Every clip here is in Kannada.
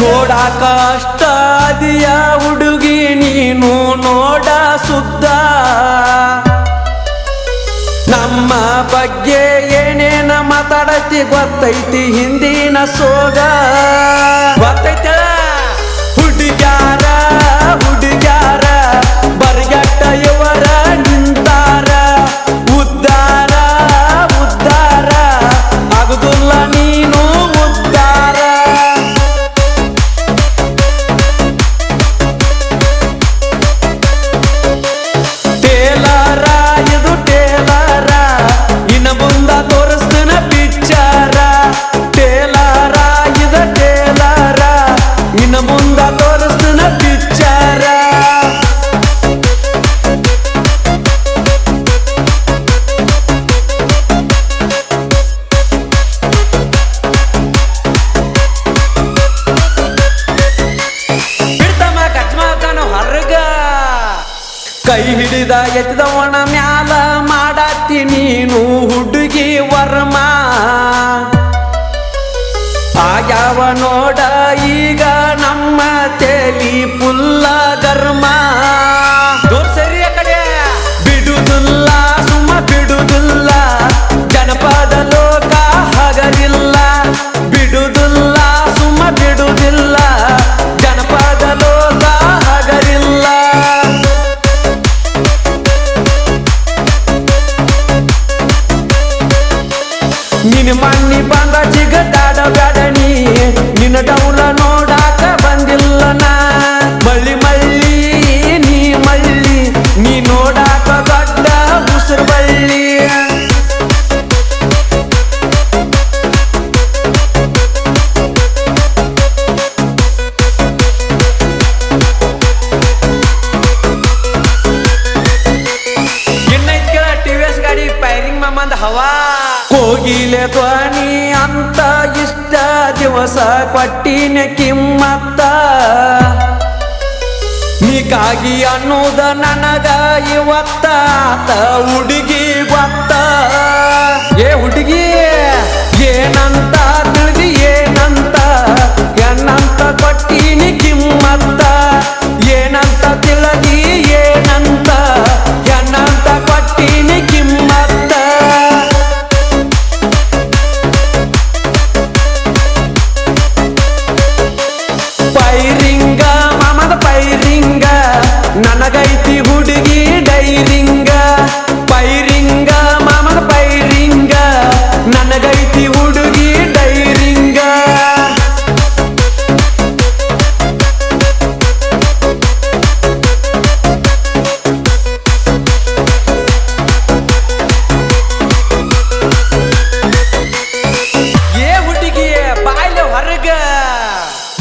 ನೋಡಾಕ ಅಷ್ಟಾದಿಯ ಹುಡುಗಿ ನೀನು ನೋಡ ಸುದ್ದ ನಮ್ಮ ಬಗ್ಗೆ ಏನೇನ ಮಾತಾಡತಿ ಗೊತ್ತೈತಿ ಹಿಂದಿನ ಸೋಗ. ಗೊತ್ತೈತ ಕೈ ಹಿಡಿದ ಒಣ ಮ್ಯಾಲ ಮಾಡತ್ತಿ ನೀನು ಹುಡುಗಿ ವರ್ಮ. ಆಗ್ಯಾವ ನೋಡ ಈಗ ನಮ್ಮ ತೆಲಿ ಪುಲ್ಲ. ನಿನ್ನ ಮಣ್ಣಿ ಬಂದ ಜಿಗದಾಡ ಬ್ಯಾಡನಿ ನಿನ್ನ ಡೌಲ ನೋಡಾಕ ದಿವಸ ಕೊಟ್ಟಿನ ಕಿಮ್ಮತ್ತ. ನೀಕಾಗಿ ಅನ್ನೋದ ನನಗ ಇವತ್ತ ಹುಡುಗಿ.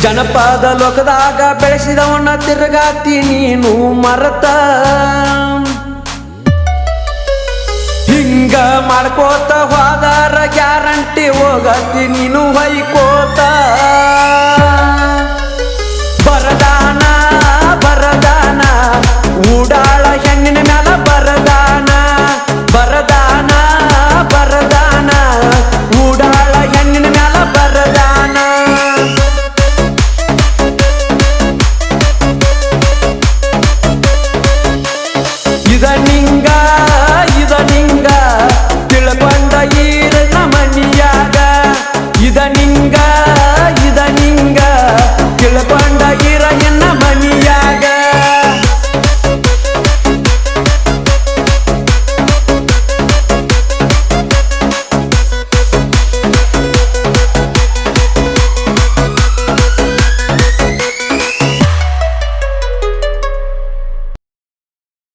ಜನಪದ ಲೋಕದಾಗ ಬೆಳೆಸಿದವಣ್ಣ ತಿರುಗಾತಿ ನೀನು ಮರತ. ಹಿಂಗ ಮಾಡ್ಕೋತ ಹೋದಾರ ಗ್ಯಾರಂಟಿ ಹೋಗತಿ ನೀನು ಹೊಯ್ಕೋತ